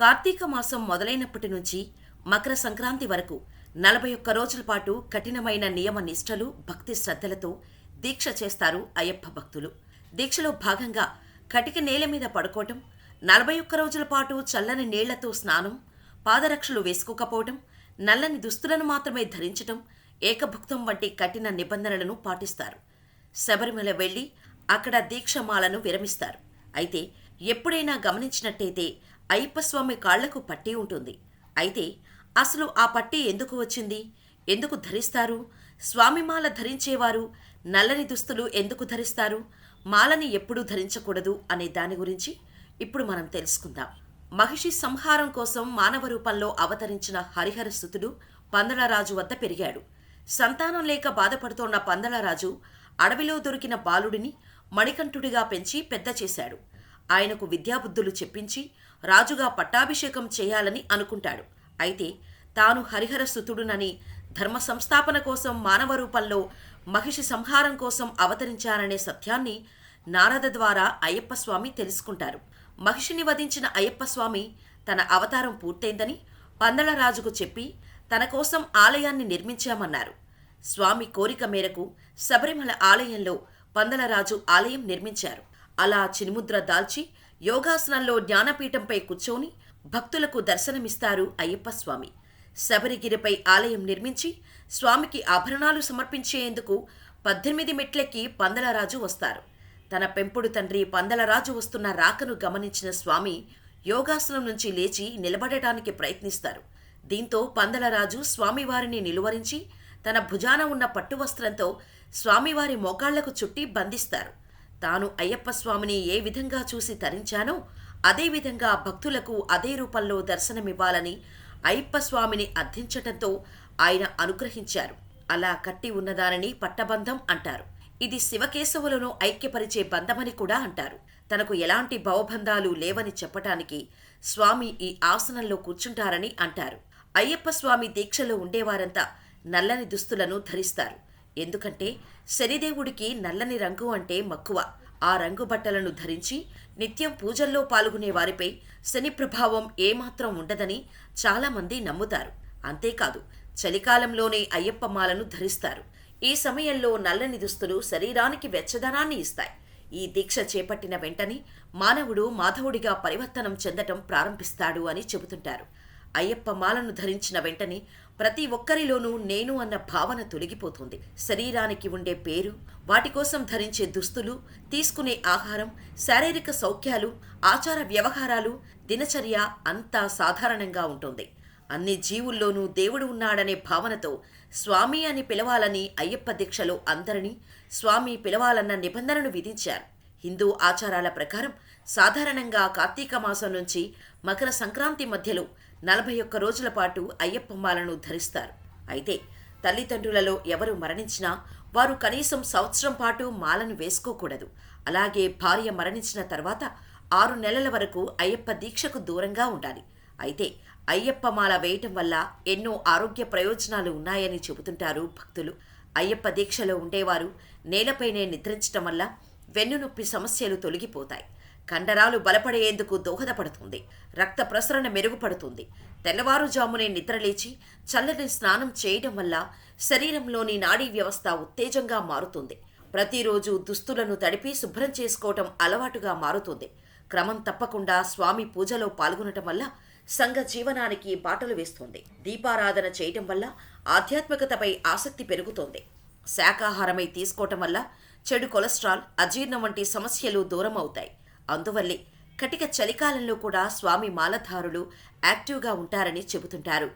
కార్తీక మాసం మొదలైనప్పటి నుంచి మకర సంక్రాంతి వరకు నలభై ఒక్క రోజుల పాటు కఠినమైన నియమ నిష్టలు భక్తి శ్రద్ధలతో దీక్ష చేస్తారు అయ్యప్ప భక్తులు. దీక్షలో భాగంగా కటిక నేల మీద పడుకోవటం నలభై ఒక్క రోజుల పాటు చల్లని నీళ్ళతో స్నానం పాదరక్షలు వేసుకోకపోవటం నల్లని దుస్తులను మాత్రమే ధరించటం ఏకభుక్తం వంటి కఠిన నిబంధనలను పాటిస్తారు. శబరిమల వెళ్ళి అక్కడ దీక్షమాలను విరమిస్తారు. అయితే ఎప్పుడైనా గమనించినట్టయితే అయ్యప్ప స్వామి కాళ్ళకు పట్టి ఉంటుంది. అయితే అసలు ఆ పట్టి ఎందుకు వచ్చింది? ఎందుకు ధరిస్తారు? స్వామిమాల ధరించేవారు నల్లని దుస్తులు ఎందుకు ధరిస్తారు? మాలని ఎప్పుడూ ధరించకూడదు అనే దాని గురించి ఇప్పుడు మనం తెలుసుకుందాం. మహిషి సంహారం కోసం మానవ రూపంలో అవతరించిన హరిహర సుతుడు పందలరాజు వద్ద పెరిగాడు. సంతానం లేక బాధపడుతోన్న పందలరాజు అడవిలో దొరికిన బాలుడిని మణికంఠుడిగా పెంచి పెద్ద చేశాడు. ఆయనకు విద్యాబుద్ధులు చెప్పించి రాజుగా పట్టాభిషేకం చేయాలని అనుకుంటాడు. అయితే తాను హరిహర సుతుడునని ధర్మ సంస్థాపన కోసం మానవ రూపంలో మహిషి సంహారం కోసం అవతరించారనే సత్యాన్ని నారద ద్వారా అయ్యప్ప స్వామి తెలుసుకుంటారు. మహిషిని వధించిన అయ్యప్ప స్వామి తన అవతారం పూర్తయిందని పందలరాజుకు చెప్పి తన కోసం ఆలయాన్ని నిర్మించామన్నారు. స్వామి కోరిక మేరకు శబరిమల ఆలయంలో పందలరాజు ఆలయం నిర్మించారు. అలా చినుముద్ర దాల్చి యోగాసనంలో జ్ఞానపీఠంపై కూర్చొని భక్తులకు దర్శనమిస్తారు అయ్యప్ప స్వామి. శబరిగిరిపై ఆలయం నిర్మించి స్వామికి ఆభరణాలు సమర్పించేందుకు పద్దెనిమిది మెట్లెక్కి పందలరాజు వస్తారు. తన పెంపుడు తండ్రి పందలరాజు వస్తున్న రాకను గమనించిన స్వామి యోగాసనం నుంచి లేచి నిలబడటానికి ప్రయత్నిస్తారు. దీంతో పందలరాజు స్వామివారిని నిలువరించి తన భుజాన ఉన్న పట్టు వస్త్రంతో స్వామివారి మోకాళ్ళకు చుట్టి బంధిస్తారు. తాను అయ్యప్ప స్వామిని ఏ విధంగా చూసి తరించానో అదే విధంగా భక్తులకు అదే రూపంలో దర్శనమివ్వాలని అయ్యప్ప స్వామిని అర్థించటంతో ఆయన అనుగ్రహించారు. అలా కట్టి ఉన్నదానిని పట్టబంధం అంటారు. ఇది శివకేశవులను ఐక్యపరిచే బంధమని కూడా అంటారు. తనకు ఎలాంటి భవబంధాలు లేవని చెప్పటానికి స్వామి ఈ ఆసనంలో కూర్చుంటారని అంటారు. అయ్యప్ప స్వామి దీక్షలో ఉండేవారంతా నల్లని దుస్తులను ధరిస్తారు. ఎందుకంటే శనిదేవుడికి నల్లని రంగు అంటే మక్కువ. ఆ రంగు బట్టలను ధరించి నిత్యం పూజల్లో పాల్గొనే వారిపై శని ప్రభావం ఏమాత్రం ఉండదని చాలామంది నమ్ముతారు. అంతేకాదు చలికాలంలోనే అయ్యప్ప మాలను ధరిస్తారు. ఈ సమయంలో నల్లని దుస్తులు శరీరానికి వెచ్చదనాన్ని ఇస్తాయి. ఈ దీక్ష చేపట్టిన వెంటనే మానవుడు మాధవుడిగా పరివర్తనం చెందటం ప్రారంభిస్తాడు అని చెబుతుంటారు. అయ్యప్ప మాలను ధరించిన వెంటనే ప్రతి ఒక్కరిలోనూ నేను అన్న భావన తొలగిపోతుంది. శరీరానికి ఉండే పేరు వాటి కోసం ధరించే దుస్తులు తీసుకునే ఆహారం శారీరక సౌఖ్యాలు ఆచార వ్యవహారాలు దినచర్య అంతా సాధారణంగా ఉంటుంది. అన్ని జీవుల్లోనూ దేవుడు ఉన్నాడనే భావనతో స్వామి అని పిలవాలని అయ్యప్ప దీక్షలో అందరినీ స్వామి పిలవాలన్న నిబంధనను విధించారు. హిందూ ఆచారాల ప్రకారం సాధారణంగా కార్తీక మాసం నుంచి మకర సంక్రాంతి మధ్యలో నలభై ఒక్క రోజుల పాటు అయ్యప్ప మాలను ధరిస్తారు. అయితే తల్లిదండ్రులలో ఎవరు మరణించినా వారు కనీసం సంవత్సరం పాటు మాలను వేసుకోకూడదు. అలాగే భార్య మరణించిన తర్వాత ఆరు నెలల వరకు అయ్యప్ప దీక్షకు దూరంగా ఉండాలి. అయితే అయ్యప్ప మాల వేయటం వల్ల ఎన్నో ఆరోగ్య ప్రయోజనాలు ఉన్నాయని చెబుతుంటారు భక్తులు. అయ్యప్ప దీక్షలో ఉండేవారు నేలపైనే నిద్రించటం వల్ల వెన్నునొప్పి సమస్యలు తొలగిపోతాయి. కండరాలు బలపడేందుకు దోహదపడుతుంది. రక్త ప్రసరణ మెరుగుపడుతుంది. తెల్లవారుజామునే నిద్రలేచి చల్లని స్నానం చేయడం వల్ల శరీరంలోని నాడీ వ్యవస్థ ఉత్తేజంగా మారుతుంది. ప్రతిరోజు దుస్తులను తడిపి శుభ్రం చేసుకోవటం అలవాటుగా మారుతుంది. క్రమం తప్పకుండా స్వామి పూజలో పాల్గొనటం వల్ల సంఘ జీవనానికి బాటలు వేస్తుంది. దీపారాధన చేయటం వల్ల ఆధ్యాత్మికతపై ఆసక్తి పెరుగుతోంది. శాకాహారమై తీసుకోవటం వల్ల చెడు కొలెస్ట్రాల్ అజీర్ణం వంటి సమస్యలు దూరం అవుతాయి అందువల్లే కటిక చలికాలంలో కూడా స్వామి మాలధారులు యాక్టివ్గా ఉంటారని చెబుతుంటారు.